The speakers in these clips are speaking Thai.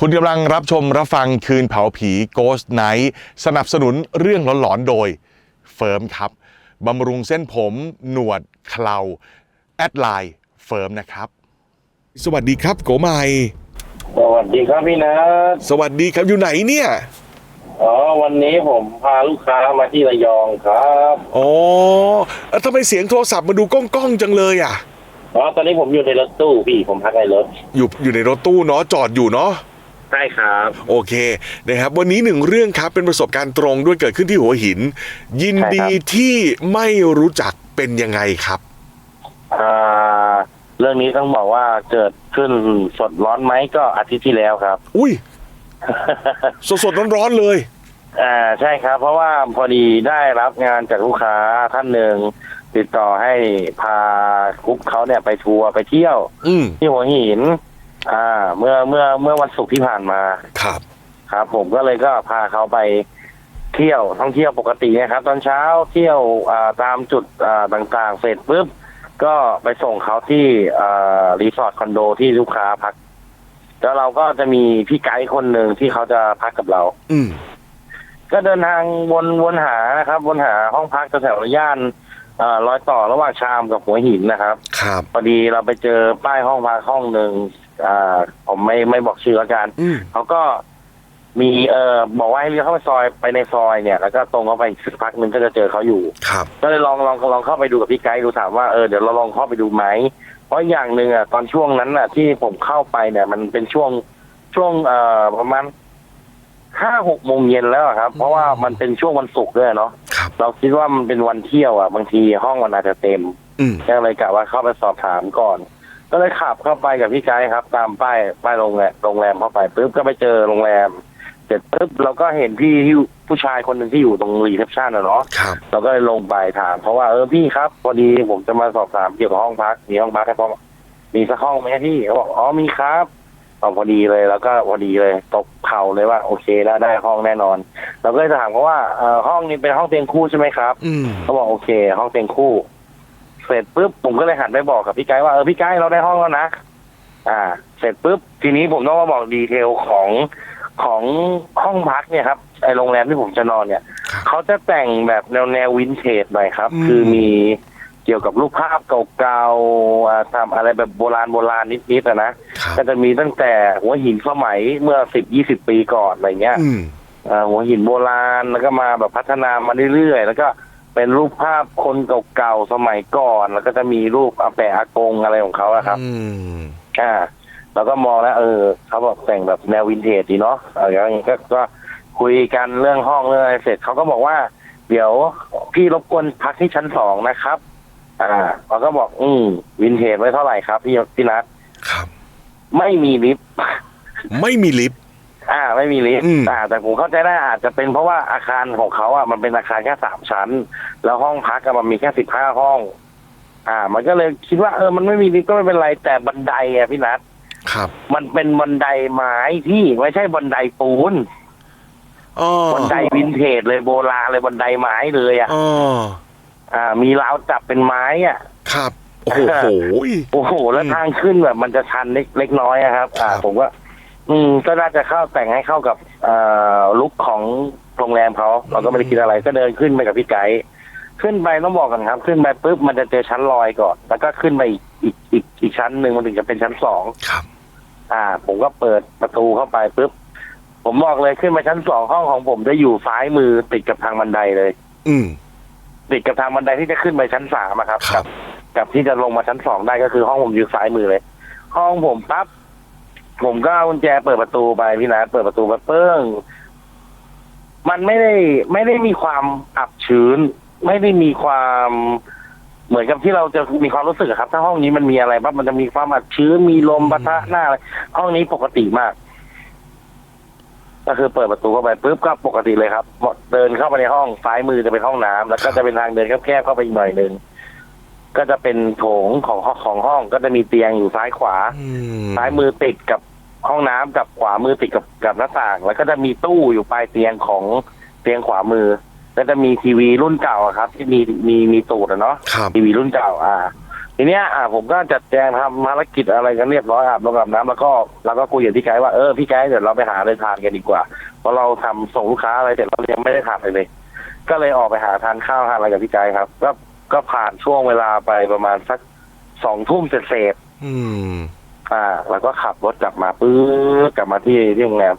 คุณกำลังรับชมรับฟังคืนเผาผี Ghost Night สนับสนุนเรื่องหลอนๆโดยเฟิร์มครับบำรุงเส้นผม หนวดเคราแอดไลน์เฟิร์มนะครับ สวัสดีครับโกไมสวัสดีครับพี่นัทสวัสดีครับอยู่ไหนเนี่ยอ๋อวันนี้ผมพาลูกค้ามาที่ระยองครับอ๋อเอ้าทำไมเสียงโทรศัพท์มาดูก้องๆจังเลยอะอ๋อตอนนี้ผมอยู่ในรถตู้พี่ผมพักในรถอยู่อยู่ในรถตู้เนาะจอดอยู่เนาะ ใช่ครับ โอเคนะครับวันนี้หนึ่งเรื่องครับเป็นประสบการณ์ตรงด้วยเกิดขึ้นที่หัวหิน ยินดีที่ไม่รู้จักเป็นยังไงครับอ่าเรื่องนี้ต้องบอกว่าเกิดขึ้นสดร้อนไหมก็อาทิตย์ที่แล้วครับ อุ้ยสดสดๆร้อนๆเลย อ่าใช่ครับ เพราะว่าพอดีได้รับงานจากลูกค้าท่านหนึ่งติดต่อให้พากรุ๊ปเขาเนี่ยไปทัวร์ไปเที่ยวอืมที่หัวหิน อ่า เมื่อเมื่อเมื่อวันศุกร์ที่ผ่านมา ครับ ครับ ผมก็เลยก็พาเขาไปเที่ยวท่องเที่ยวปกตินะครับ ตอนเช้าเที่ยวอ่าตามจุดอ่าต่างๆ เสร็จปุ๊บก็ไปส่งเขาที่อ่ารีสอร์ทคอนโดที่ลูกค้าพัก แล้วเราก็จะมีพี่ไกด์คนหนึ่งที่เขาจะพักกับเรา อืม ก็เดินทางวนวนหานะครับ วนหาห้องพักแถวๆย่านอ่ารอยต่อระหว่างชามกับหัวหินนะครับ ครับ พอดีเราไปเจอป้ายห้องพักห้องหนึ่ง อ่าผมไม่ไม่บอกชื่อแล้วกันอืมเขาก็มีเอ่อบอกว่าให้เลี้ยวเข้าไปซอยไปในซอยเนี่ย แล้วก็ตรงเข้าไปอีกสักพักหนึ่งก็จะเจอเขาอยู่ ครับ ก็เลยลองลองลองเข้าไปดูกับพี่ไกด์ดูถามว่าเออเดี๋ยวเราลองเข้าไปดูไหมเพราะอย่างหนึ่งอะตอนช่วงนั้นอะ ที่ผมเข้าไปเนี่ย มันเป็นช่วงช่วงเอ่อประมาณห้าหกโมงเย็นแล้วอะครับ เพราะว่ามันเป็นช่วงวันศุกร์ด้วยเนาะครับ เราคิดว่ามันเป็นวันเที่ยวอะบางทีห้องมันอาจจะเต็ม อืมก็เลยกะว่าเข้าไปสอบถามก่อน ก็เลยขับเข้าไปกับพี่ไกด์ครับ ตามป้ายป้ายโรงแรมโรงแรมเข้าไปปุ๊บก็ไปเจอโรงแรม เสร็จปุ๊บเราก็เห็นพี่ที่ผู้ชายคนหนึ่งที่อยู่ตรงรีเซพชันอะเนาะครับ เราก็เลยลงไปถามเพราะว่าเออพี่ครับพอดีผมจะมาสอบถามเกี่ยวกับห้องพักมีห้องพักให้พ่อมีสักห้องไหมพี่เขาบอกอ๋อมีครับเอาพอดีเลยแล้วก็พอดีเลยตกเข่าเลยว่า โอเคแล้วได้ห้องแน่นอน เราก็เลยถามเขาว่าเออห้องนี้เป็นห้องเตียงคู่ใช่ไหมครับอืมเขาบอกโอเค ห้องเตียงคู่ เสร็จปุ๊บผมก็เลยหันไปบอกกับพี่ไกด์ว่าเออพี่ไกด์เราได้ห้องแล้วนะอ่า เสร็จปุ๊บทีนี้ผมต้องมาบอกดีเทลของของห้องพักเนี่ยครับไอโรงแรมที่ผมจะนอนเนี่ยครับเขาจะแต่งแบบแนวแนววินเทจหน่อยครับอืมคือมีเกี่ยวกับรูปภาพเก่าๆอ่าทำอะไรแบบโบราณโบราณนิดๆอะนะครับก็จะมีตั้งแต่หัวหินสมัยเมื่อสิบยี่สิบปีก่อนอะไรเงี้ยอืมอ่าหัวหินโบราณแล้วก็มาแบบพัฒนามาเรื่อยๆแล้วก็ เป็นรูปภาพคนเก่าๆสมัยก่อน แล้วก็จะมีรูปอาแปะอากงอะไรของเขาอะครับ อืม อ่าเราก็มองแล้วเออเขาบอกแต่งแบบแนววินเทจดีเนาะอะไรอย่างนี้ก็ก็คุยกันเรื่องห้องเรื่องอะไรเสร็จเขาก็บอกว่า เดี๋ยวพี่รบกวนพักที่ชั้นสองนะครับ อ่าเราก็บอกอืมวินเทจไว้เท่าไหร่ครับพี่พี่นัทครับ ไม่มีลิฟต์ ไม่มีลิฟต์อ่า ไม่มีลิฟต์อืม อ่าแต่ผมเข้าใจได้อาจจะเป็นเพราะว่าอาคารของเขาอะมันเป็นอาคารแค่สามชั้น แล้วห้องพักอะมันมีแค่สิบห้าห้อง อ่า มันก็เลยคิดว่าเออมันไม่มีลิฟต์ก็ไม่เป็นไรแต่บันไดอะพี่นัท ครับมันเป็นบันไดไม้ที่ไม่ใช่บันไดปูน อ๋อบันไดวินเทจเลยโบราณเลยบันไดไม้เลยอะอ๋ออ่า มีราวจับเป็นไม้อะ ครับ โอ้โหโหยโอ้โห แล้วอืมทางขึ้นแบบมันจะชันเล็กเล็กน้อยอะครับ อ่า ครับ ผมว่า อืมก็น่าจะเข้าแต่งให้เข้ากับเอ่อลุคของโรงแรมเขาเราก็ไม่ได้คิดอะไรก็เดินขึ้นไปกับพี่ไกด์ขึ้นไปต้องบอกกันครับ ขึ้นไปปุ๊บมันจะเจอชั้นลอยก่อน แล้วก็ขึ้นไปอีกอีกอีกอีกชั้นหนึ่งมันถึงจะเป็นชั้นสองครับ อ่า ผมก็เปิดประตูเข้าไปปุ๊บผมบอกเลยขึ้นไปชั้นสองห้องของผมจะอยู่ซ้ายมือติดกับทางบันไดเลย อืม ติดกับทางบันไดที่จะขึ้นไปชั้นสามอะครับ ครับ กับที่จะลงมาชั้นสองได้ก็คือห้องผมอยู่ซ้ายมือเลย ห้องผมปั๊บ ผมก็เอากุญแจเปิดประตูไปพี่นัทเปิดประตูไปเปิ้งมันไม่ได้ไม่ได้มีความอับชื้น ไม่ได้มีความเหมือนกับที่เราจะมีความรู้สึกครับ ถ้าห้องนี้มันมีอะไรปั๊บมันจะมีความอับชื้นมีลมปะทะหน้าอะไรห้องนี้ปกติมาก ก็คือเปิดประตูเข้าไปปุ๊บก็ปกติเลยครับเดินเข้าไปในห้องซ้ายมือจะเป็นห้องน้ำแล้วก็จะเป็นทางเดินแคบๆเข้าไปอีกหน่อยหนึ่ง ก็จะเป็นโถงของห้องของห้องก็จะมีเตียงอยู่ซ้ายขวาอืมซ้ายมือติดกับห้องน้ำกับขวามือติดกับกับหน้าต่าง แล้วก็จะมีตู้อยู่ปลายเตียงของเตียงขวามือ แล้วจะมีทีวีรุ่นเก่าอะครับ ที่มีมีมีตูดอะเนาะครับทีวีรุ่นเก่าอ่า ทีเนี้ยอ่าผมก็จัดแจงทำภารกิจอะไรกันเรียบร้อยอาบลงอาบน้ำแล้วก็แล้วก็คุยกับพี่ไกด์ว่าเออพี่ไกด์เดี๋ยวเราไปหาอะไรทานกันดีกว่าเพราะเราทำส่งลูกค้าอะไรเสร็จเรายังไม่ได้ทานอะไรเลยก็เลยออกไปหาทานข้าวทานอะไรกับพี่ไกด์ครับ ก็ ก็ผ่านช่วงเวลาไปประมาณสักสองทุ่มเศษๆอืม อ่า แล้วก็ขับรถกลับมาปื๊ดกลับมาที่ที่โรงแรม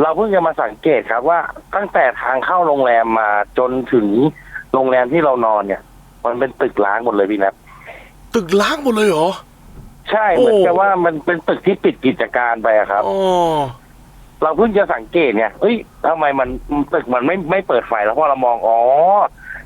เราเพิ่งจะมาสังเกตครับว่าตั้งแต่ทางเข้าโรงแรมมาจนถึงโรงแรมที่เรานอนเนี่ย มันเป็นตึกล้างหมดเลยพี่นัทตึกล้างหมดเลยเหรอ ใช่โอ้เหมือนกับว่ามันเป็นตึกที่ปิดกิจการไปอะครับอ๋อเราเพิ่งจะสังเกตเนี่ยเอ้ยทำไมมันตึกมันไม่ไม่เปิดไฟแล้วเพราะเรามองอ๋อ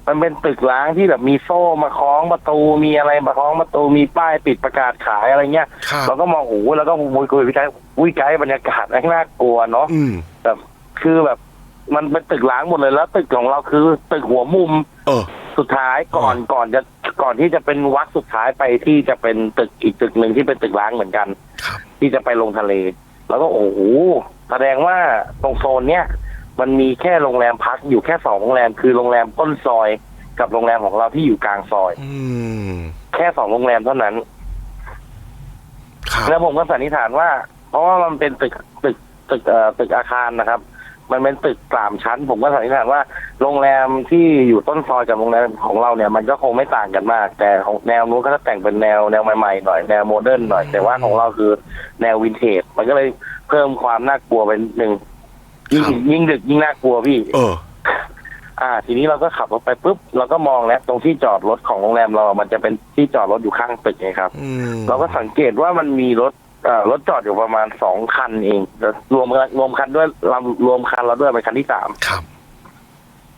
มันเป็นตึกล้างที่แบบมีโซ่มาคล้องประตูมีอะไรมาคล้องประตูมีป้ายปิดประกาศขายอะไรเงี้ยครับเราก็มองโอ้โหแล้วก็มุยคุยพี่ไกด์วิไกด์บรรยากาศน่ากลัวเนาะอืม แบบคือแบบมันเป็นตึกล้างหมดเลยแล้วตึกของเราคือตึกหัวมุม เออ สุดท้ายก่อนอ๋อก่อนจะก่อนที่จะเป็นวักสุดท้ายไปที่จะเป็นตึกอีกตึกหนึ่งที่เป็นตึกล้างเหมือนกัน ครับ ที่จะไปลงทะเล แล้วก็โอ้โหแสดงว่าตรงโซนเนี้ย มันมีแค่โรงแรมพักอยู่แค่สองโรงแรมคือโรงแรมต้นซอยกับโรงแรมของเราที่อยู่กลางซอย อืมแค่สองโรงแรมเท่านั้น ครับแล้วผมก็สันนิษฐานว่า เพราะว่ามันเป็นตึกตึกตึกเอ่อตึกอาคารนะครับ มันเป็นตึกสามชั้น ผมก็สันนิษฐานว่า โรงแรมที่อยู่ต้นซอยกับโรงแรมของเราเนี่ย มันก็คงไม่ต่างกันมาก แต่ของแนวนู้นก็จะแต่งเป็นแนวแนวใหม่ๆหน่อยแนวโมเดิร์นหน่อยแต่ว่าของเราคือแนววินเทจมันก็เลยเพิ่มความน่ากลัวเป็นหนึ่ง ยิ่งยิ่งดึกยิ่งน่ากลัวพี่ เออ อ่า ทีนี้เราก็ขับรถไปปุ๊บเราก็มองแล้วตรงที่จอดรถของโรงแรมเราอะมันจะเป็นที่จอดรถอยู่ข้างตึกไงครับ อืมเราก็สังเกตว่ามันมีรถเอ่อรถจอดอยู่ประมาณสองคันเองแล้วรวมรวมคันด้วยรวมรวมคันเราด้วยเป็นคันที่สามครับ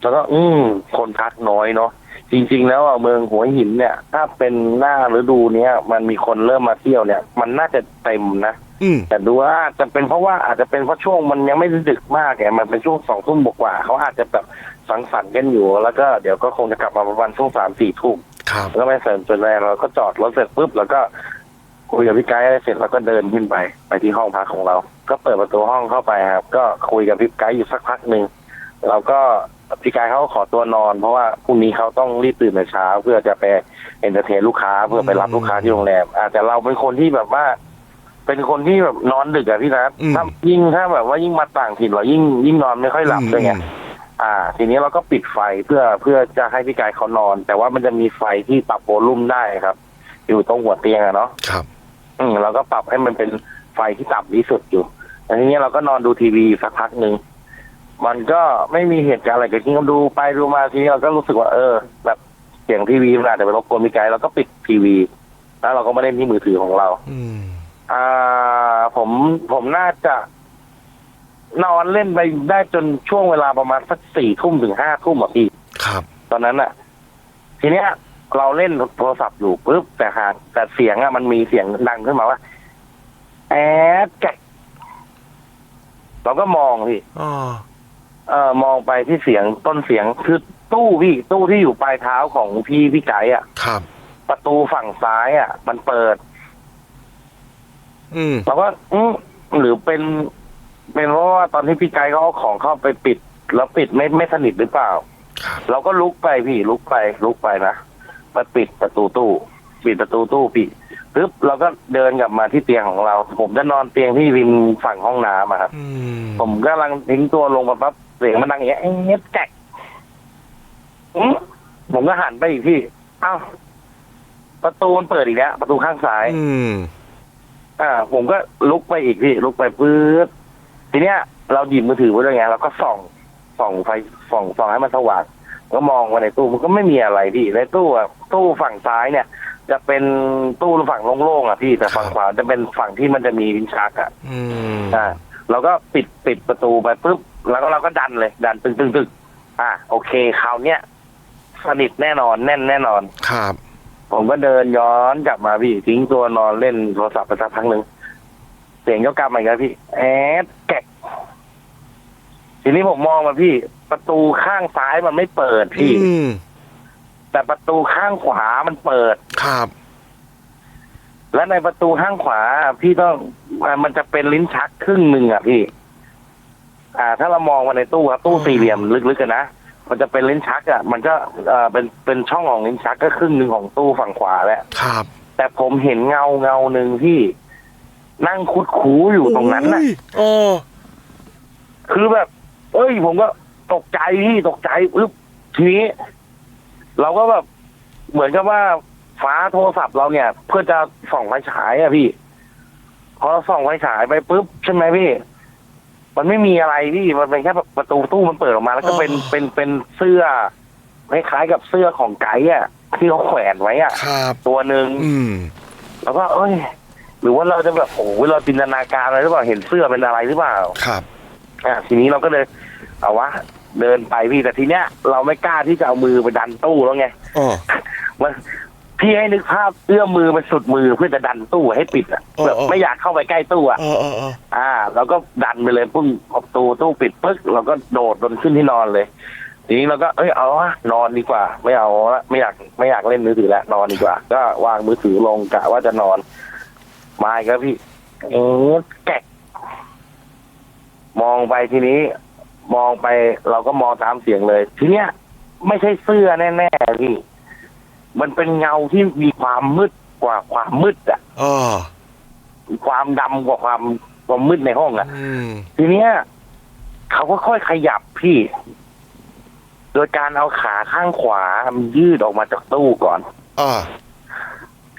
แล้วก็อืมคนพักน้อยเนาะ จริง ๆ แล้วอะเมืองหัวหินเนี่ย ถ้าเป็นหน้าฤดูเนี้ยมันมีคนเริ่มมาเที่ยวเนี่ย มันน่าจะเต็มนะอืมแต่ดูว่าอาจจะเป็นเพราะว่าอาจจะเป็นเพราะช่วงมันยังไม่ได้ดึกมากไงมันเป็นช่วงสองทุ่มกว่าๆเขาอาจจะแบบสังสรรค์กันอยู่ แล้วก็เดี๋ยวก็คงจะกลับมาประมาณช่วงสามสี่ทุ่มครับแล้วก็ไปเสริมจนแรงเราก็จอดรถเสร็จปุ๊บแล้วก็คุยกับพี่ไกด์อะไรเสร็จแล้วก็เดินขึ้นไป ไปที่ห้องพักของเรา ก็เปิดประตูห้องเข้าไปครับ ก็คุยกับพี่ไกด์อยู่สักพักหนึ่งเราก็ พี่ไกด์เขาก็ขอตัวนอน เพราะว่าพรุ่งนี้เขาต้องรีบตื่นแต่เช้า เพื่อจะไปเอนเตอร์เทนลูกค้าเพื่อไปรับลูกค้าที่โรงแรมอาแต่เราเป็นคนที่แบบว่า เป็นคนที่แบบนอนดึกอะพี่นะอืมถ้ายิ่งถ้าแบบว่ายิ่งมาต่างถิ่นเรายิ่งยิ่งนอนไม่ค่อยหลับด้วยไงอืมอ่า ทีนี้เราก็ปิดไฟเพื่อเพื่อจะให้พี่กายเขานอน แต่ว่ามันจะมีไฟที่ปรับโวลูมได้ครับ อยู่ตรงหัวเตียงอะเนาะครับ อืมเราก็ปรับให้มันเป็นไฟที่ต่ำที่สุดอยู่แล้วทีนี้เราก็นอนดูทีวีอยู่สักพักหนึ่ง มันก็ไม่มีเหตุการณ์อะไรเกิดขึ้นก็ดูไปดูมาทีนี้เราก็รู้สึกว่าเออ แบบเสียงทีวีมันอาจจะไปรบกวนพี่กายเราก็ปิดทีวี แล้วเราก็ไม่ได้ที่มือถือของเรา อืม อ่า ผมผมน่าจะ นอนเล่นไปได้จนช่วงเวลาประมาณสักสี่ทุ่มถึงห้าทุ่มอะพี่ ครับ ตอนนั้นอะ ทีเนี้ย เราเล่นโทรศัพท์อยู่ปุ๊บแต่หากแต่เสียงอะมันมีเสียงดังขึ้นมาว่าแอดแกะเราก็มองพี่ อ๋อ เอ่อมองไปที่เสียงต้นเสียงคือตู้พี่ตู้ที่อยู่ปลายเท้าของพี่พี่ไก่อะ ครับ ประตูฝั่งซ้ายอะ มันเปิดอืม เราก็อืมหรือเป็น เป็นเพราะว่าตอนที่พี่ไกด์เขาเอาของเข้าไปปิด แล้วปิดไม่ไม่สนิทหรือเปล่า ครับ เราก็ลุกไปพี่ลุกไป ลุกไปนะไปปิดประตูตู้ ปิดประตูตู้พี่ปึ๊บเราก็เดินกลับมาที่เตียงของเรา ผมจะนอนเตียงที่ริมฝั่งห้องน้ำอะครับ อืมผมกำลังทิ้งตัวลงมาปั๊บ เสียงมันดังอย่างเงี้ยเอ๊ะแกะอืมผมก็หันไปอีกพี่ เอ้า ประตูมันเปิดอีกแล้ว ประตูข้างซ้าย อืม อ่า ผมก็ลุกไปอีกพี่ ลุกไปปื๊ดทีเนี้ย เราหยิบมือถือไว้ด้วยไงเราก็ส่องส่องไฟส่องส่องให้มันสว่างก็มองมาในตู้มันก็ไม่มีอะไรพี่ในตู้อะตู้ฝั่งซ้ายเนี่ย จะเป็นตู้ฝั่งโล่งๆอะพี่แต่ฝั่งขวาจะเป็นฝั่งที่มันจะมีลิ้นชักอะอืม อ่าเราก็ปิดปิดประตูไปปุ๊บ แล้วก็เราก็ดันเลย ดันตึงตึงตึงอ่าโอเคคราวเนี้ยสนิทแน่นอนแน่นแน่นอน ครับ ผมก็เดินย้อนกลับมาพี่ทิ้งตัวนอนเล่นโทรศัพท์ไปสักพักหนึ่งเสียงก็กลับมาอีกแล้วพี่ แอดแกะทีนี้ผมมองมาพี่ ประตูข้างซ้ายมันไม่เปิดพี่ อืมแต่ประตูข้างขวามันเปิด ครับ และในประตูข้างขวา พี่ต้องอ่ามันจะเป็นลิ้นชักครึ่งหนึ่งอะพี่ อ่าถ้าเรามองมาในตู้ครับตู้สี่เหลี่ยมลึกๆกันนะมันจะเป็นลิ้นชักอะมันก็เอ่อเป็นเป็นช่องของลิ้นชักก็ครึ่งหนึ่งของตู้ฝั่งขวาแหละครับแต่ผมเห็นเงาเงาหนึ่งที่นั่งคุดคูอยู่ตรงนั้นน่ะโอ้คือแบบ เอ้ย ผมก็ตกใจพี่ตกใจปึ๊บทีนี้ เราก็แบบเหมือนกับว่าฟ้าโทรศัพท์เราเนี่ย เพื่อจะส่องไฟฉายอะพี่ พอเราส่องไฟฉายไปปุ๊บใช่ไหมพี่ มันไม่มีอะไรพี่มันเป็นแค่ประตูตู้มันเปิดออกมา แล้วก็เป็นเป็นเป็นเสื้อคล้ายๆกับเสื้อของไก่อะที่เขาแขวนไว้อะครับตัวหนึ่งอืมแล้วก็ เอ้ย หรือว่าเราจะแบบโอ้ยเราจินตนาการอะไรหรือเปล่าเห็นเสื้อเป็นอะไรหรือเปล่าครับอะทีนี้เราก็เลยเอาวะเดินไปพี่แต่ทีเนี้ยเราไม่กล้าที่จะเอามือไปดันตู้แล้วไงอ๋อมัน พี่ให้นึกภาพเอื้อมมือไปสุดมือเพื่อจะดันตู้ให้ปิดอะเออแบบเออไม่อยากเข้าไปใกล้ตู้อะเออเออเอออ่าเราก็ดันไปเลยปุ้งประตูตู้ปิดปึ๊กเราก็โดดบนขึ้นที่นอนเลย ทีนี้เราก็เอ้ยเอาวะนอนดีกว่า ไม่เอาละไม่อยากไม่อยากเล่นมือถือแล้วนอนดีกว่า ก็วางมือถือลงกะว่าจะนอนมาอีกแล้วพี่เอ๊ะแกะมองไปทีนี้ มองไปเราก็มองตามเสียงเลย ทีเนี้ย ไม่ใช่เสื้อแน่ๆพี่ มันเป็นเงาที่มีความมืดกว่าความมืดอะอ๋อความดำกว่าความความมืดในห้องอะอืม ทีเนี้ยเขาก็ค่อยขยับพี่ โดยการเอาขาข้างขวามันยืดออกมาจากตู้ก่อน อ่า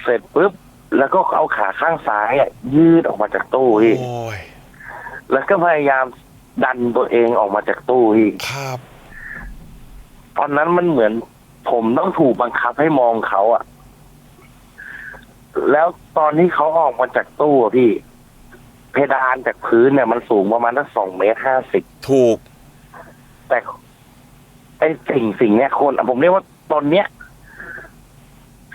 เสร็จปุ๊บแล้วก็เอาขาข้างซ้ายอะยืดออกมาจากตู้พี่โอ้ย แล้วก็พยายามดันตัวเองออกมาจากตู้พี่ครับ ตอนนั้นมันเหมือน ผมต้องถูกบังคับให้มองเขาอะแล้วตอนที่เขาออกมาจากตู้อะพี่ เพดานจากพื้นเนี่ย มันสูงประมาณสักสองเมตรห้าสิบถูก แต่ไอ้สิ่งสิ่งเนี้ยคนผมเรียกว่าตอนเนี้ย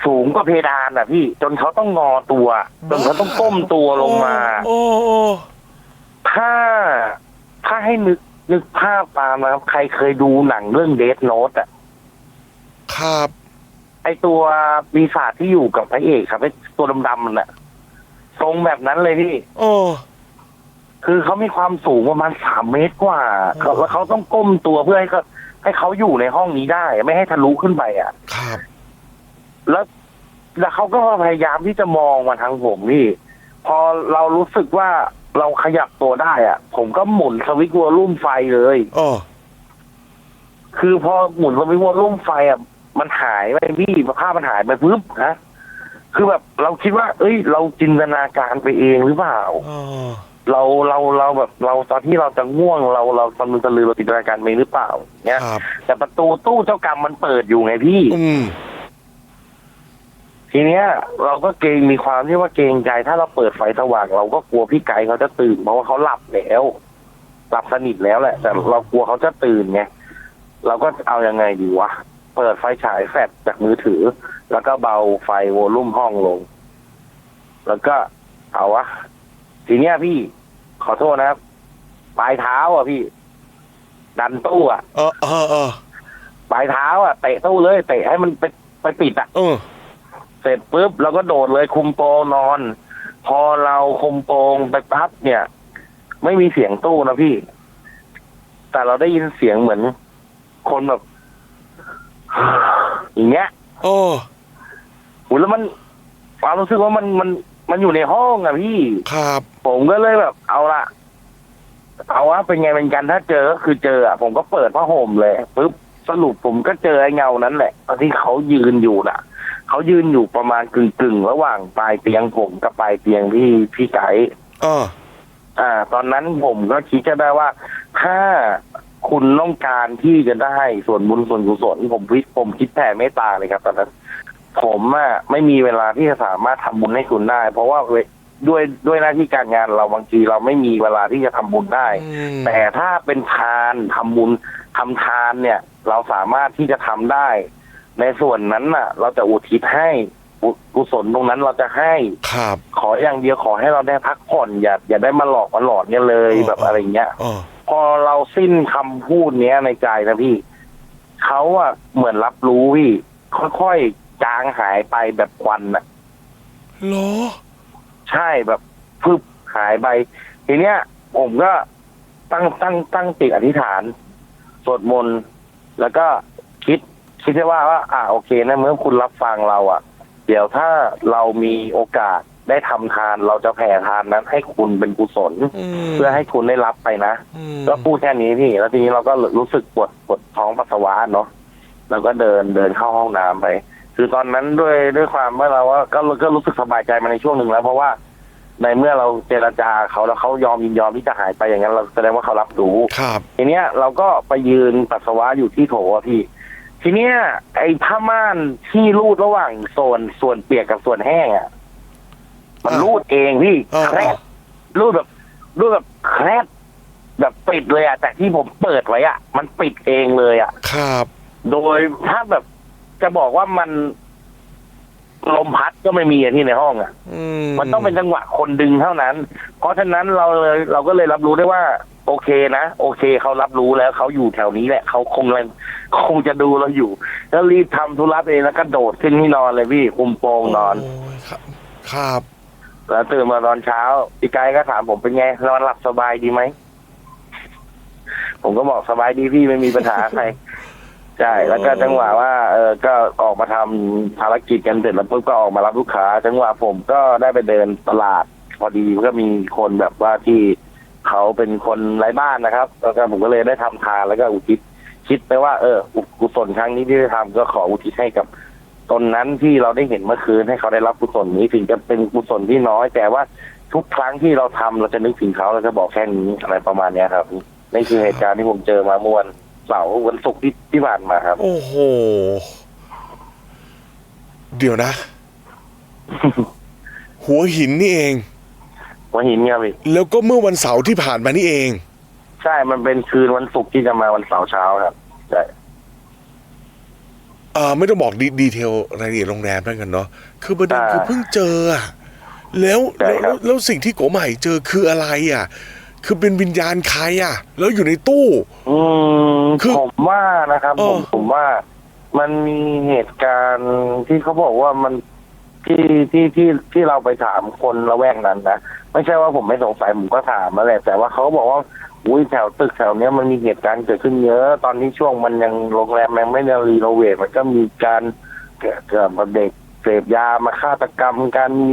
สูงกว่าเพดานอะพี่ จนเขาต้องงอตัว จนเขาต้องก้มตัวลงมา โอ้โอ้ถ้าถ้าให้นึกนึกภาพตามนะครับ ใครเคยดูหนังเรื่องเดธโนตอะ ครับไอตัวปีศาจที่อยู่กับพระเอกครับไอตัวดำๆมันอะทรงแบบนั้นเลยพี่ โอ้คือเขามีความสูงประมาณสามเมตรกว่าอ๋อแล้วเขาต้องก้มตัวเพื่อให้เขาให้เขาอยู่ในห้องนี้ได้ ไม่ให้ทะลุขึ้นไปอะ ครับแล้ว แล้วเขาก็พยายามที่จะมองมาทางผมพี่ พอเรารู้สึกว่าเราขยับตัวได้อะ ผมก็หมุนสวิตช์วอลลุ่มไฟเลย โอ้คือพอหมุนสวิตช์วอลลุ่มไฟอะ มันหายไปพี่ภาพมันหายไปปุ๊บนะคือแบบเราคิดว่า เอ้ย เราจินตนาการไปเองหรือเปล่าอ๋อเราเราเราแบบเราตอนที่เราจะง่วงเราเราตอนมันตะลือเราจินตนาการไปหรือเปล่าเนี้ยครับแต่ประตูตู้เจ้ากรรมมันเปิดอยู่ไงพี่อืมทีเนี้ย เราก็เกรงมีความที่ว่าเกรงใจ ถ้าเราเปิดไฟสว่าง เราก็กลัวพี่ไก่เขาจะตื่นเพราะว่าเขาหลับแล้วหลับสนิทแล้วแหละ แต่เรากลัวเขาจะตื่นไงเราก็เอายังไงดีวะ เปิดไฟฉายแฟลชจากมือถือ แล้วก็เบาไฟโวลุ่มห้องลง แล้วก็เอาวะทีเนี้ยพี่ขอโทษนะครับ ปลายเท้าอะพี่ ดันตู้อะเออเออเออปลายเท้าอะเตะตู้เลยเตะให้มันไปไปปิดอะเออเสร็จปุ๊บเราก็โดดเลยคุมโปงนอน พอเราคุมโปงไปปั๊บเนี่ย ไม่มีเสียงตู้นะพี่ แต่เราได้ยินเสียงเหมือน คนแบบ อย่างเงี้ยโอ้โหแล้วมันความรู้สึกว่ามันมันมันอยู่ในห้องอะพี่ ครับ ผมก็เลยแบบ เอาละเอาว่าเป็นไงเป็นกันถ้าเจอก็คือเจออะผมก็เปิดผ้าห่มเลยปุ๊บสรุปผมก็เจอไอ้เงานั้นแหละตอนที่เขายืนอยู่น่ะเขายืนอยู่ประมาณกึ่งกึ่งๆระหว่างปลายเตียงผมกับปลายเตียงพี่พี่ไก่เอออ่า ตอนนั้นผมก็คิดจะได้ว่าถ้า คุณต้องการที่จะได้ส่วนบุญส่วนกุศลผมวิผมคิดแผ่เมตตาเลยครับตอนนั้นผมอะไม่มีเวลาที่จะสามารถทำบุญให้คุณได้ เพราะว่าเวด้วยด้วยหน้าที่การงานเราบางทีเราไม่มีเวลาที่จะทำบุญได้อืมแต่ถ้าเป็นทานทำบุญทำทานเนี่ย เราสามารถที่จะทำได้ ในส่วนนั้นน่ะ เราจะอุทิศให้กุกุศลตรงนั้นเราจะให้ครับ ขออย่างเดียวขอให้เราได้พักผ่อนอย่าอย่าได้มาหลอกมาหลอนเนี่ยเลยอ๋อแบบอะไรเงี้ยเออ พอเราสิ้นคำพูดเนี้ยในใจนะพี่เขาอะเหมือนรับรู้พี่ค่อยๆจางหายไปแบบควันน่ะเหรอ ใช่แบบพึบหายไป ทีเนี้ย ผมก็ตั้งตั้งตั้งจิตอธิษฐานสวดมนต์แล้วก็คิดคิดได้ว่าว่า อ่าโอเคนะเมื่อคุณรับฟังเราอะ เดี๋ยวถ้าเรามีโอกาส ได้ทำทานเราจะแผ่ทานนั้นให้คุณเป็นกุศล เพื่อให้คุณได้รับไปนะมก็พูดแค่นี้พี่ แล้วทีนี้เราก็รู้สึกปวดปวดท้องปัสสาวะเนาะเราก็เดินเดินเข้าห้องน้ำไป คือตอนนั้นด้วยด้วยความว่าเราว่าก็ก็รู้สึกสบายใจมาในช่วงหนึ่งแล้ว เพราะว่าในเมื่อเราเจรจาเขาแล้วเขายอมยินยอมที่จะหายไปอย่างนั้นเราแสดงว่าเขารับรู้ครับทีเนี้ยเราก็ไปยืนปัสสาวะอยู่ที่โถอะพี่ ทีเนี้ยไอ้ผ้าม่านที่รูดระหว่างส่วนส่วนเปียกกับส่วนแห้งอะ มันอ่ารูดเองพี่อ่าแครบรูดแบบรูดแบบแครบแบบปิดเลยอะแต่ที่ผมเปิดไว้อะมันปิดเองเลยอะครับ โดยถ้าแบบจะบอกว่ามันลมพัดก็ไม่มีอะที่ในห้องอะอืมันต้องเป็นจังหวะคนดึงเท่านั้น เพราะฉะนั้นเราเลยเราก็เลยรับรู้ได้ว่า โอเคนะโอเคเขารับรู้แล้วเขาอยู่แถวนี้แหละเขาคงเลยคงจะดูเราอยู่ แล้วรีบทำธุระเองแล้วก็โดดขึ้นที่นอนเลยพี่คุมโปงนอนโยครับครับ แล้วตื่นมาตอนเช้าพี่ไกด์ก็ถามผมเป็นไงนอนหลับสบายดีไหม ผมก็บอกสบายดีพี่ไม่มีปัญหาใครใช่แล้วก็จังหวะว่า เออก็ออกมาทำภารกิจกันเสร็จแล้วปุ๊บก็ออกมารับลูกค้า จังหวะผมก็ได้ไปเดินตลาด พอดีก็มีคนแบบว่าที่เขาเป็นคนไร้บ้านนะครับ แล้วก็ผมก็เลยได้ทำทานแล้วก็อุทิศคิดไปว่าเออกุศลครั้งนี้ที่ได้ทำก็ขออุทิศให้กับ ตนนั้นที่เราได้เห็นเมื่อคืนให้เขาได้รับกุศลนี้ถึงจะเป็นกุศลที่น้อย แต่ว่าทุกครั้งที่เราทำเราจะนึกถึงเขาเราจะบอกแค่นี้อะไรประมาณเนี้ยครับนี่คือเหตุการณ์ที่ผมเจอมาเมื่อวันเสาร์วันศุกร์ที่ที่ผ่านมาครับ โอ้โห เดี๋ยวนะ หัวหินนี่เอง หัวหินเนี่ยพี่แล้วก็เมื่อวันเสาร์ที่ผ่านมานี่เอง ใช่มันเป็นคืนวันศุกร์ที่จะมาวันเสาร์เช้าครับใช่ เอ่อไม่ต้องบอกดีดีเทลรายละเอียดโรงแรมแล้วกันเนาะคือประเด็นอ่าคือเพิ่งเจออะแล้วใช่แล้วครับแล้วแล้วสิ่งที่โกใหม่เจอคืออะไรอะ คือเป็นวิญญาณใครอะ แล้วอยู่ในตู้ อืมคือผมว่านะครับเออผมผมว่ามันมีเหตุการณ์ที่เขาบอกว่ามันที่ที่ที่ที่เราไปถามคนละแวกนั้นนะไม่ใช่ว่าผมไม่สงสัยผมก็ถามมาแหละแต่ว่าเขาบอกว่า อุ้ยแถวตึกแถวเนี้ยมันมีเหตุการณ์เกิดขึ้นเยอะ ตอนนี้ช่วงมันยังโรงแรมยังไม่ได้รีโนเวทมันก็มีการเกิดเกิดเด็กเสพยามาฆาตกรรมการมี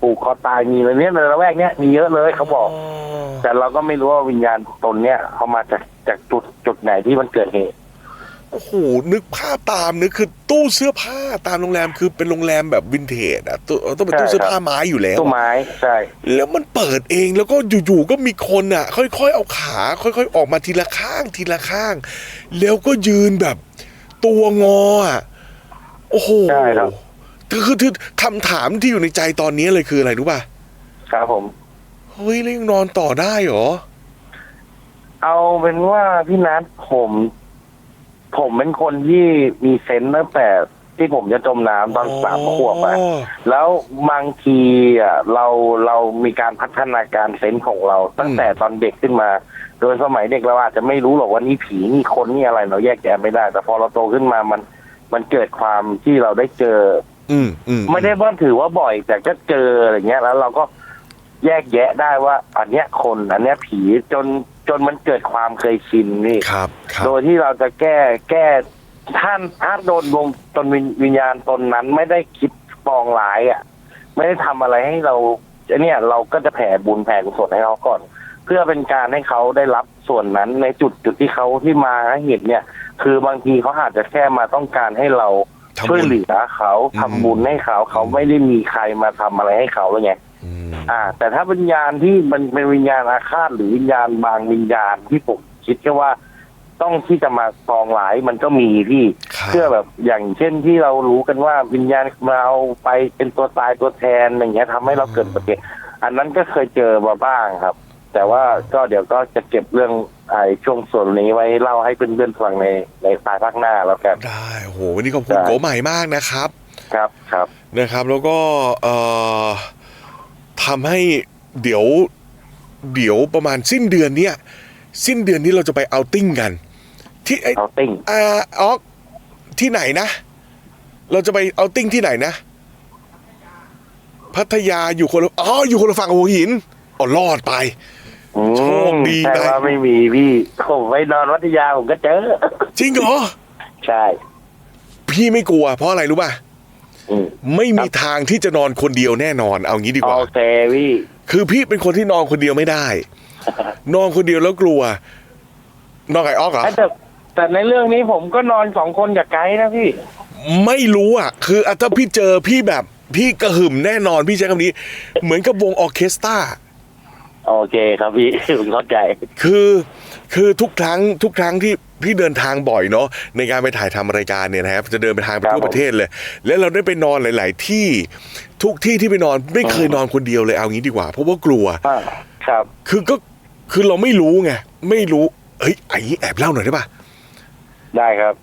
ปลูกคอตายมีอะไรเนี้ยในละแวกเนี้ยมีเยอะเลยเขาบอก แต่เราก็ไม่รู้ว่าวิญญาณตนเนี้ยเขามาจากจากจุดจุดไหนที่มันเกิดเหตุ โอ้โหนึกภาพตามนึกคือตู้เสื้อผ้าตามโรงแรมคือเป็นโรงแรมแบบวินเทจอะตู้ต้องเป็นตู้เสื้อผ้าไม้อยู่แล้วตู้ไม้ใช่แล้วมันเปิดเองแล้วก็อยู่ๆก็มีคนอะ ค่อยๆเอาขา ค่อยๆ ออกมาทีละข้างทีละข้าง แล้วก็ยืนแบบ ตัวงออะโอ้โหใช่ครับคือคือคือคำถามที่อยู่ในใจตอนนี้เลยคืออะไรรู้ป่ะครับผมเฮ้ยแล้วยังนอนต่อได้เหรอเอาเป็นว่าพี่นัทผม ผมเป็นคนที่มีเซนส์ตั้งแต่ที่ผมจะจมน้ำตอนสามขวบอะอ๋อแล้วบางทีอะเราเรามีการพัฒนาการเซนส์ของเรา ตั้งแต่ตอนเด็กขึ้นมา โดยสมัยเด็กเราอาจจะไม่รู้หรอกว่านี่ผีนี่คนนี่อะไรเราแยกแยะไม่ได้ แต่พอเราโตขึ้นมามันมันเกิดความที่เราได้เจอ อืมอืมไม่ได้ว่าถือว่าบ่อย แต่ก็เจออะไรเงี้ยแล้วเราก็แยกแยะได้ว่า อันเนี้ยคนอันเนี้ยผีจนจนมันเกิดความเคยชินนี่ครับครับ โดยที่เราจะแก้แก้ท่านถ้าโดนลงตนวิญวิญญาณตนนั้นไม่ได้คิดปองร้ายอะ ไม่ได้ทำอะไรให้เราเนี่ยเราก็จะแผ่บุญแผ่กุศลให้เขาก่อน เพื่อเป็นการให้เขาได้รับส่วนนั้นในจุดจุดที่เขาที่มาเห็นเนี่ย คือบางทีเขาอาจจะแค่มาต้องการให้เราทำบุญ ช่วยเหลือเขาอืมทำบุญให้เขาเขาไม่ได้มีใครมาทำอะไรให้เขาเลยไง อืมอ่า แต่ถ้าวิญญาณที่มันเป็นวิญญาณอาฆาตหรือวิญญาณบางวิญญาณที่ผมคิดแค่ว่าต้องที่จะมาปองหลายมันก็มีพี่ครับเพื่อแบบอย่างเช่นที่เรารู้กันว่าวิญญาณมาเอาไปเป็นตัวตายตัวแทนอย่างเงี้ยทำให้เราเกิดอุบัติเหตุอันนั้นก็เคยเจอมาบ้างครับ แต่ว่าก็เดี๋ยวก็จะเก็บเรื่องไอ้ช่วงส่วนนี้ไว้เล่าให้เพื่อนๆฟังในในภายภาคหน้าแล้วกันได้โอ้โหวันนี้ขอบคุณได้โกใหม่มากนะครับ ครับครับนะครับ แล้วก็เอ่อ ทำให้เดี๋ยวเดี๋ยวประมาณสิ้นเดือนเนี้ยสิ้นเดือนนี้เราจะไปเอาท์ติ้งกัน ที่ไอเอาติ้งอาออกที่ไหนนะ เราจะไปเอาท์ติ้งที่ไหนนะ พัทยาอยู่คนละอ๋ออยู่คนละฝั่งหัวหินอ๋อรอดไปอืมโชคดีแต่นะว่าไม่มีพี่ผมไปนอนวัทยาผมก็เจอ จริงเหรอ ใช่ พี่ไม่กลัวเพราะอะไรรู้ป่ะอืม ไม่มีทางที่จะนอนคนเดียวแน่นอน เอางี้ดีกว่าโอเคพี่คือพี่เป็นคนที่นอนคนเดียวไม่ได้ นอนคนเดียวแล้วกลัว นอนไก่ออกเหรอแต่แต่ในเรื่องนี้ผมก็นอนสองคนกับไกด์นะพี่ ไม่รู้อะ คืออะถ้าพี่เจอพี่แบบ พี่กระหึ่มแน่นอนพี่ใช้คำนี้ เหมือนกับวงออร์เคสตราโอเคครับพี่ผมเข้าใจ คือคือทุกครั้งทุกครั้งที่ พี่เดินทางบ่อยเนาะในการไปถ่ายทำรายการเนี่ยนะครับจะเดินไปทางไปครับทั่วผมประเทศเลย แล้วเราได้ไปนอนหลาย ๆ ที่ทุกที่ที่ไปนอนไม่เคยนอนคนเดียวเลยเอางี้ดีกว่า เพราะว่ากลัวอ่าครับ คือก็คือเราไม่รู้ไงไม่รู้เฮ้ยไอ้แอบเล่าหน่อยได้ปะได้ครับ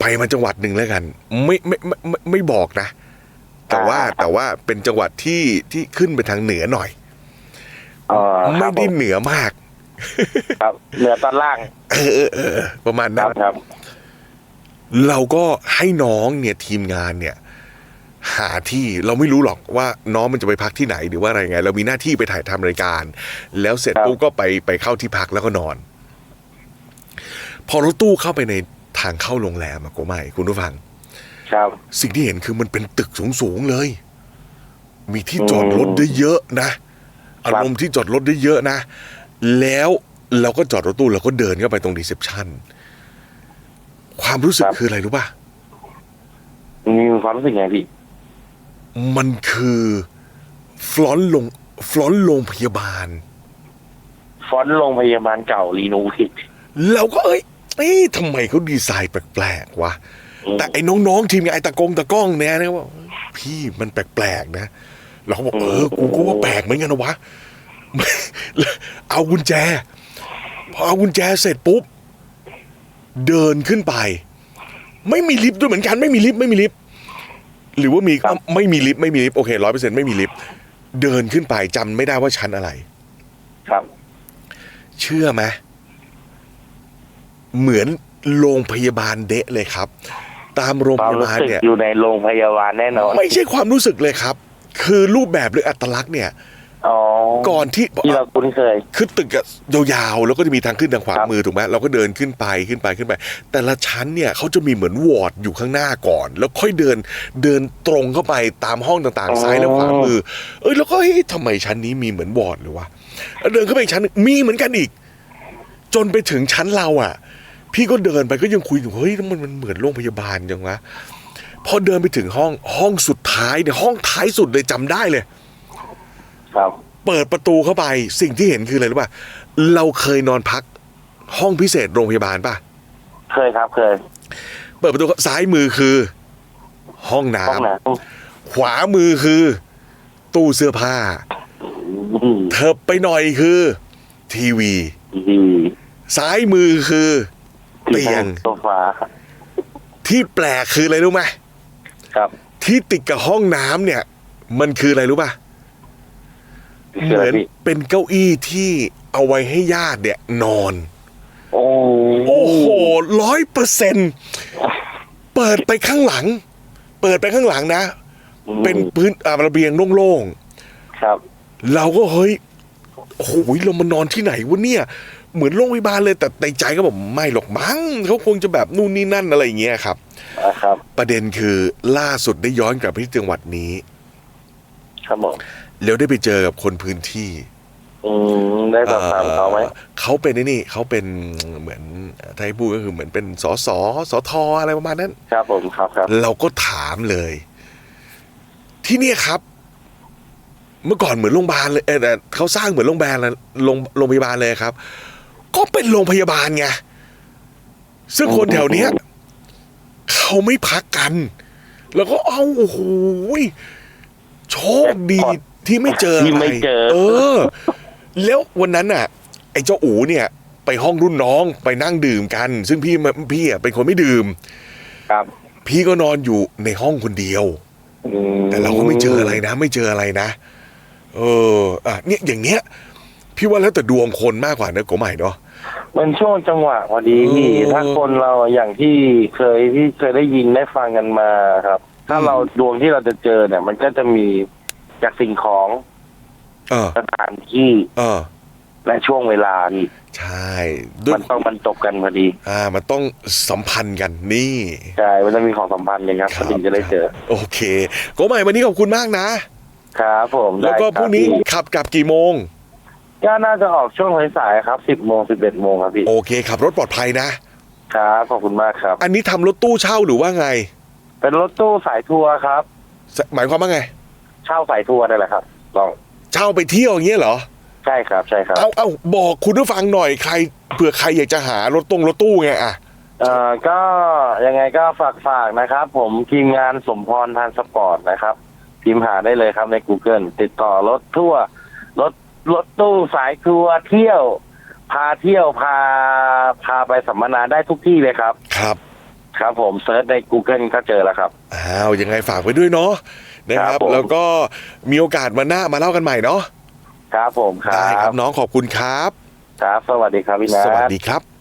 ไปมาจังหวัดหนึ่งแล้วกัน ไม่ไม่ไม่ไม่ไม่บอกนะ แต่ว่าอ่าแต่ว่าเป็นจังหวัดที่ที่ขึ้นไปทางเหนือหน่อยอ๋อคไม่รับผได้มเหนือมาก ครับ เหนือตอนล่างเออเออเออประมาณคนั้รันบครับ เราก็ให้น้องเนี่ยทีมงานเนี่ย หาที่เราไม่รู้หรอกว่าน้องมันจะไปพักที่ไหนหรือว่าอะไรไง เรามีหน้าที่ไปถ่ายทำรายการ แล้วเสร็จครับ ปุ๊บก็ไปไปเข้าที่พักแล้วก็นอน พอรถตู้เข้าไปในทางเข้าโรงแรมอะโกไม่คุณผู้ฟัง ครับ สิ่งที่เห็นคือมันเป็นตึกสูงๆเลย มีที่อืมจอดรถได้เยอะนะ อาครับรมณ์ที่จอดรถได้เยอะนะ แล้วเราก็จอดรถตู้เราก็เดินเข้าไปตรงรีเซพชันความรู้สึกคืออะไรรู้ป่ะ มีความรู้สึกไงพี่ มันคือฟลอนต์ลงฟลอนต์โรงพยาบาล ฟอนต์โรงพยาบาลเก่ารีโนเวทเราก็เอ้ยเอ๊ะทำไมเขาดีไซน์แปลกๆวะ แต่ไอ้น้องๆทีมงานไอ้ตะกงตะก้องเนี่ยนะว่าพี่มันแปลกๆนะ เราก็บอกเออกูก็ว่าแปลกเหมือนกันนะวะ เอากุญแจ พอเอากุญแจเสร็จปุ๊บ เดินขึ้นไป ไม่มีลิฟต์ด้วยเหมือนกันไม่มีลิฟต์ไม่มีลิฟต์หรือว่ามีก็ไม่มีลิฟต์ไม่มีลิฟต์โอเคร้อยเปอร์เซ็นต์ไม่มีลิฟต์เดินขึ้นไปจำไม่ได้ว่าชั้นอะไร ครับ เชื่อไหมเหมือนโรงพยาบาลเดะเลยครับ ตามโรงคพวามยารู้บาลสึกเนี่ย อยู่ในโรงพยาบาลแน่นอน ไม่ใช่ความรู้สึกเลยครับ คือรูปแบบหรืออัตลักษณ์เนี่ยอ๋อ ก่อนที่ที่เราคุ้นเคยคือตึกอะยาวๆแล้วก็จะมีทางขึ้นทางขวาครับมือถูกไหมเราก็เดินขึ้นไปขึ้นไปขึ้นไป แต่ละชั้นเนี่ยเขาจะมีเหมือนวอร์ดอยู่ข้างหน้าก่อน แล้วค่อยเดินเดินตรงเข้าไปตามห้องต่างๆซ้ายและขวามือ เอ้ยแล้วก็เฮ้ยทำไมชั้นนี้มีเหมือนวอร์ดหรือวะแล้วเดินเข้าไปอีกชั้นหนึ่งมีเหมือนกันอีก จนไปถึงชั้นเราอะ พี่ก็เดินไปก็ยังคุยอยู่เฮ้ยมันมันเหมือนโรงพยาบาลจังวะพอเดินไปถึงห้องห้องสุดท้ายเนี่ยห้องท้ายสุดเลยจำได้เลย ครับ เปิดประตูเข้าไปสิ่งที่เห็นคืออะไรรู้ป่ะเราเคยนอนพักห้องพิเศษโรงพยาบาลป่ะเคยครับเคย เปิดประตูซ้ายมือคือ ห้องน้ห้องน้ำขวามือคือ ตู้เสื้อผ้าำเถิบไปหน่อยคือ ทีวีดีซ้ายมือคือเตียง โซฟาที่แปลกคืออะไรรู้ไหมครับ ที่ติดกับห้องน้ำเนี่ย มันคืออะไรรู้ป่ะคือ เหอะไรมือนพี่เป็นเก้าอี้ที่เอาไว้ให้ญาติเนี่ยนอนโอ้โอ้โหร้อยเปอร์เซ็นเปิดไปข้างหลัง เปิดไปข้างหลังนะ เป็นพื้นอ่าระเบียงโล่งครับๆเราก็เฮ้ยโอ้โหเรามานอนที่ไหนวะเนี่ย เหมือนโรงพยาบาลเลยแต่ในใจก็บอกไม่หรอกมั้งเขาคงจะแบบนู่นนี่นั่นอะไรอย่างเงี้ยครับอ่าครับ ประเด็นคือล่าสุดได้ย้อนกลับไปที่จังหวัดนี้ ครับผม แล้วได้ไปเจอกับคนพื้นที่อืมได้สอบถามเขาไหมอ่อเขาเป็นไอ้นี่เขาเป็นเหมือนถ้าให้พูดก็คือเหมือนเป็นสสสทอะไรประมาณนั้น ครับผมครับครับ เราก็ถามเลย ที่เนี่ยครับ เมื่อก่อนเหมือนโรงพยาบาลเลยเออแต่เขาสร้างเหมือนโรงพยาบาลเลยโรงโรงพยาบาลเลยครับ ก็เป็นโรงพยาบาลไงซึ่งคนแถวเนี้ยเขาไม่พักกัน แล้วก็เอาโอ้โหโชคดี ที่ไม่เจอที่อะไรไม่เจอ เออ แล้ววันนั้นน่ะ ไอ้เจ้าอูเนี่ย ไปห้องรุ่นน้องไปนั่งดื่มกัน ซึ่งพี่มาพี่อะเป็นคนไม่ดื่ม ครับ พี่ก็นอนอยู่ในห้องคนเดียวอืมแต่เราก็ไม่เจออะไรนะ ไม่เจออะไรนะ เออ อะเนี่ยอย่างเนี้ย พี่ว่าแล้วแต่ดวงคนมากกว่านะโกใหม่เนาะมันช่วงจังหวะพอดีพี่เออถ้าคนเราอย่างที่เคยที่เคยได้ยินได้ฟังกันมาครับ ถ้าอืมเราดวงที่เราจะเจอเนี่ย มันก็จะมี จากสิ่งของเออสถานที่เออ และช่วงเวลาพี่ใช่ด้วยมันต้องมันจบกันพอดีอ่า มันต้องสัมพันธ์กันนี่ใช่มันต้องมีของสัมพันธ์เลยครับครับถึงจะได้เจอ โอเคโกใหม่วันนี้ขอบคุณมากนะครับผมแล้วก็ได้คพบรุ่งนี้พี่ขับกลับกี่โมงก็น่าจะออกช่วงสายๆครับสิบโมงสิบเอ็ดโมงครับพี่โอเคขับรถปลอดภัยนะครับขอบคุณมากครับ อันนี้ทำรถตู้เช่าหรือว่าไง เป็นรถตู้สายทัวร์ครับสหมายความว่าไง เช่าสายทัวร์ได้แหละครับลองเช่าไปเที่ยวอย่างเงี้ยเหรอ ใช่ครับ ใช่ครับเอาเอาบอกคุณผู้ฟังหน่อยใครเผื่อใครอยากจะหารถตรงรถตู้ไงอะเอ่อก็ยังไงก็ฝากฝากนะครับ ผมทีมงานสมพรทานสปอร์ตนะครับพิมพ์หาได้เลยครับใน Google ติดต่อรถทั่วรถรถตู้สายทัวร์เที่ยว พาเที่ยวพาพาไปสัมมนาได้ทุกที่เลยครับ ครับ ครับผมเซิร์ชใน Google ก็เจอแล้วครับอ้าวยังไงฝากไว้ด้วยเนาะ นะคครัรับบผม แล้วก็มีโอกาสมาหน้ามาเล่ากันใหม่เนาะครับผมครัได้ครับบน้องขอบคุณครับ ครับ สวัสดีครับพี่นัสวัสทดีครับ